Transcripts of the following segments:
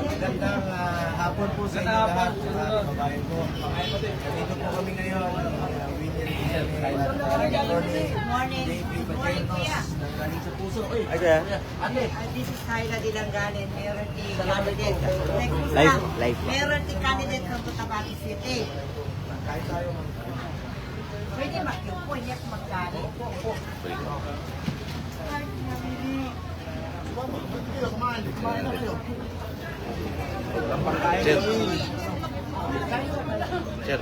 Magandang ah, hapon po sa inyo lahat, sa kababayan ko. Dito po kami ngayon, uh, William Diesel, Attorney JP Pachetos, ng galing sa puso. Ay, kaya? ate, Uh, This is Kyla Dilangganin, meron di candidate. Live, live. Meron di candidate from Cotabato City. kahit tayo ไม่ได้หมักเกี่ยวกล้วยเนี่ยหมักกาเนี่ยพวกพวกเจ็ดเจ็ด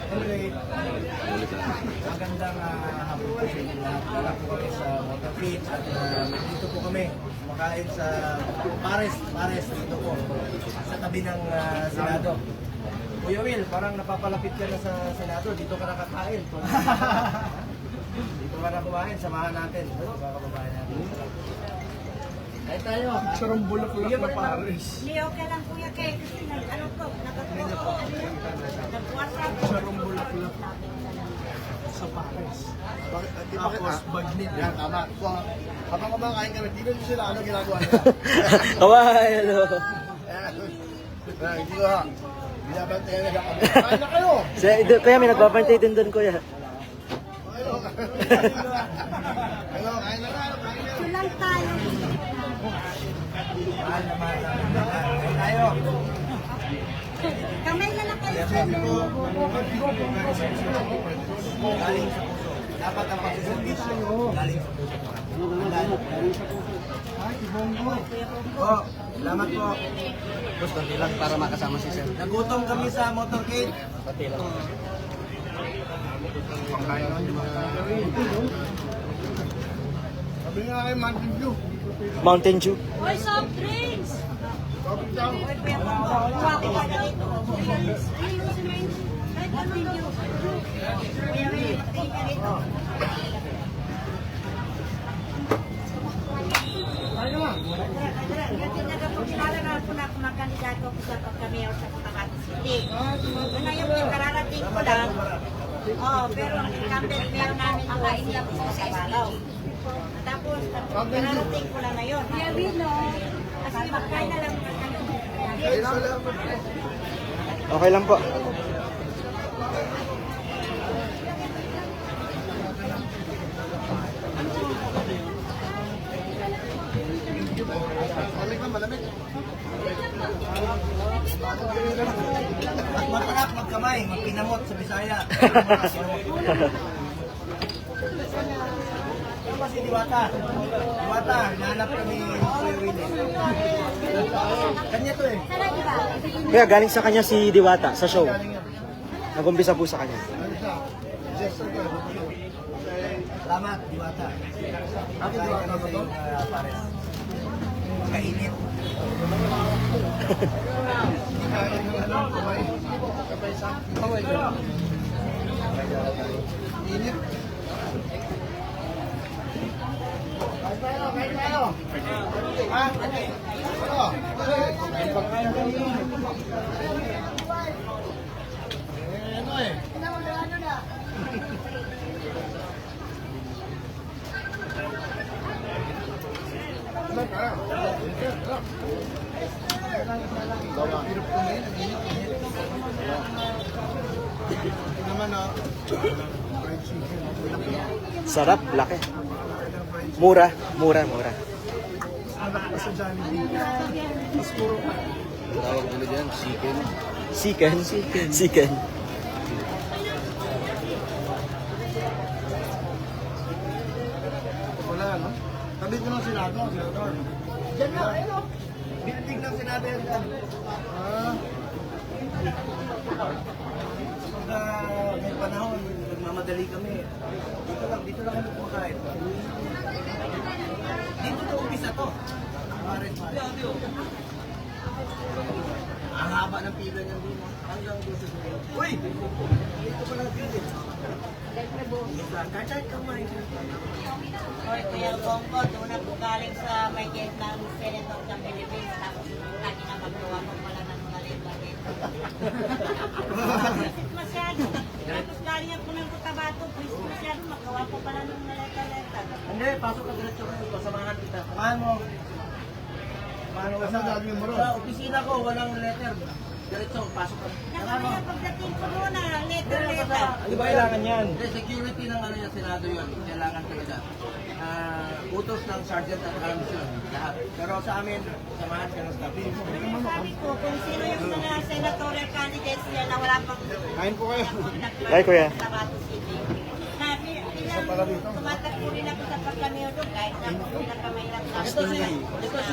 lahat. Wala po kami sa Beach at uh, dito po kami kumakain sa Pares, Pares dito po sa tabi ng uh, Senado. Kuya Will, parang napapalapit ka na sa Senado, dito ka nakakain. dito ka na kumain, samahan natin. Mga kababayan natin. Kahit tayo. Sarang bulaklak na pares. Hindi, okay lang kuya kay kasi nag, ano to, nagkaturo, ano yun? Nag-WhatsApp. Sarang bulaklak sa pares. Bakit, di Tapos bakit ah? bagnet. Yan, tama. So, habang kumakain kami, tignan nyo sila, ano ginagawa nila. Kawai, hello. Eh, Hindi ko ha. Binabantayan nila kami. Kain na kayo! Sir, ito- kuya, may nagbabantay din doon, kuya. Kayo! Kayo, kain na kayo, kain na. Sulang tayo. Mahal na tayo. Kamay na lang kayo. Sabi ko, galing sa puso. Dapat ang pagsiservis galing sa puso. Galing sa puso. Po, salamat po. Boss, konti lang para makasama si Sir. Nagutom kami sa motorcade. Konti lang. Sabi nga kayo, Mountain Dew. Mountain Dew. Hoy, soft drinks! Kandidato ko ko lang. Oh, pero ang incumbent namin po ay hindi po sa Balaw. Tapos, ko lang ngayon. Yeah, we know. Kasi magkain na lang. Okay lang po. Malamig na, malamig. Masarap magkamay, magpinamot sa Bisaya. Ba si Diwata? Diwata, hinahanap kami ni Kuya Willie. Kanya to eh. Kuya, galing sa kanya si Diwata sa show. Nag-umpisa po sa kanya. Ano. Salamat, Diwata. Ako Diwata ba to? Pares. Kainit. Ha? Ano? Eh, ano. Sarap, laki. Mura, mura, mura. Anak pa sa Jollibee. Mas puro Tawag nila dyan, chicken. Chicken? Chicken. Chicken. Wala, no? Tabi ko ng senado, senador. Diyan na, ayun o. Building ng sinabi yan. Ah, Pag may panahon, nagmamadali kami. Dito lang, dito lang kami kumakain. Dito to umpisa to. Pares, pares. Ang haba ng pila niyan dito. Hanggang doon sa dulo. Uy! Dito pala ang pila. Kahit kamay. Hoy, Kuya Bongo, doon na po galing sa may gate ng Senate of the Philippines. Tapos, lagi na maggawa mo pala ng mga lito dito. Masyado. Tapos, galing ako ng Cotabato, please masyado, magawa ko pala ng letter-letter. Hindi, pasok ka diretso ko. Samahan kita. Samahan mo. Mo. Saan gagawin mo ron? Sa opisina ko, walang letter. Diretso, pasok ka. Nakamaya pagdating ko doon na letter-letter. Di ba kailangan yan? Security ng ano yung Senado yun. Kailangan talaga. Ah, utos ng Sergeant at Arms yun. Lahat. Pero sa amin, samahan ka ng staff. Kaya sabi ko, kung sino yung mga senatorial candidates niya na wala pang Kain po kayo. nag- Bye, kuya. Cotabato City. Sabi, tumatakbo rin ako sa pagkameo doon kahit na pinakamahirap sa Ito si, ito si